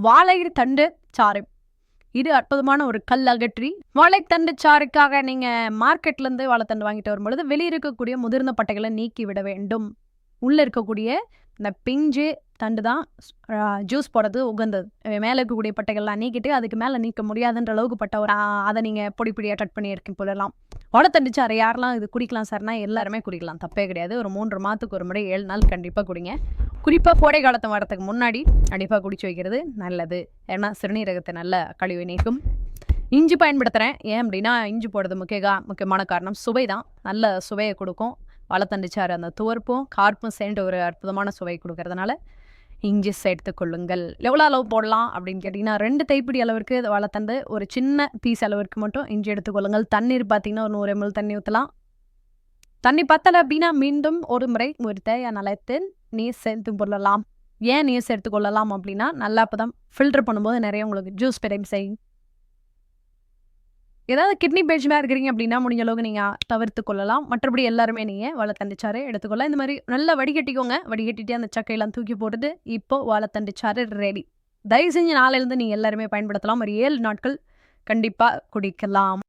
வாழை தண்டு சாறு. இது அற்புதமான ஒரு கல் அகற்றி வாழைத்தண்டு சாறுக்காக நீங்கள் மார்க்கெட்லேருந்து வாழைத்தண்டு வாங்கிட்டு வரும்பொழுது வெளியே இருக்கக்கூடிய முதிர்ந்த பட்டைகளை நீக்கி விட வேண்டும். உள்ளே இருக்கக்கூடிய இந்த பிஞ்சு தண்டு தான் ஜூஸ் போடுறது உகந்தது. மேலே இருக்கக்கூடிய பட்டைகள்லாம் நீக்கிட்டு அதுக்கு மேலே நீக்க முடியாதுன்ற அளவுக்கு பட்ட ஒரு அதை நீங்கள் பொடி பொடியாக கட் பண்ணி எடுக்கும் போடலாம் வாழைத்தண்டு சாறு யாரெல்லாம் இது குடிக்கலாம் சார்னா எல்லாருமே குடிக்கலாம். தப்பே கிடையாது. ஒரு மூன்று மாதத்துக்கு ஒரு முறை ஏழு நாள் கண்டிப்பாக குடிங்க. குறிப்பாக கோடை காலத்து வரத்துக்கு முன்னாடி கண்டிப்பாக குடிச்சு வைக்கிறது நல்லது. ஏன்னா சிறுநீரகத்தை நல்ல கழிவு நீக்கும். இஞ்சி பயன்படுத்துகிறேன் ஏன் அப்படின்னா இஞ்சி போடுறது முக்கிய முக்கியமான காரணம் சுவை தான். நல்ல சுவையை கொடுக்கும். வாழைத்தண்டு அந்த துவர்ப்பும் கார்ப்பும் சேர்ந்து ஒரு அற்புதமான சுவை கொடுக்கறதுனால இஞ்சி சேர்த்து கொள்ளுங்கள். எவ்வளோ அளவு போடலாம் அப்படின்னு கேட்டிங்கன்னா ரெண்டு தைப்பிடி அளவிற்கு வளர்த்தந்து ஒரு சின்ன பீஸ் அளவிற்கு மட்டும் இஞ்சி எடுத்துக்கொள்ளுங்கள் தண்ணீர் பார்த்திங்கன்னா ஒரு நூறு எம்எல் தண்ணி ஊற்றலாம் தண்ணி பத்தலை அப்படின்னா மீண்டும் ஒரு முறை ஒரு தேவையான அளத்தில் நீர் சேர்த்து கொள்ளலாம். ஏன் நீர் சேர்த்து கொள்ளலாம் அப்படின்னா நல்லா அப்போ தான் ஃபில்டர் பண்ணும்போது நிறைய உங்களுக்கு ஜூஸ் பெரிய செய்யும். ஏதாவது கிட்னி பேஜ்மாக இருக்கிறீங்க அப்படின்னா முடிஞ்ச அளவுக்கு நீங்கள் தவிர்த்து கொள்ளலாம். மற்றபடி எல்லாருமே நீங்கள் வாழை தண்டிச்சாறு எடுத்துக்கொள்ளலாம். இந்த மாதிரி நல்லா வடிகட்டிக்கோங்க. வடிகட்டிட்டு அந்த சக்கையெல்லாம் தூக்கி போட்டுட்டு இப்போ வாழை சாறு ரெடி தயவு செஞ்சு நாளையிலேருந்து நீங்கள் எல்லாருமே பயன்படுத்தலாம். ஒரு ஏழு நாட்கள் கண்டிப்பாக குடிக்கலாம்.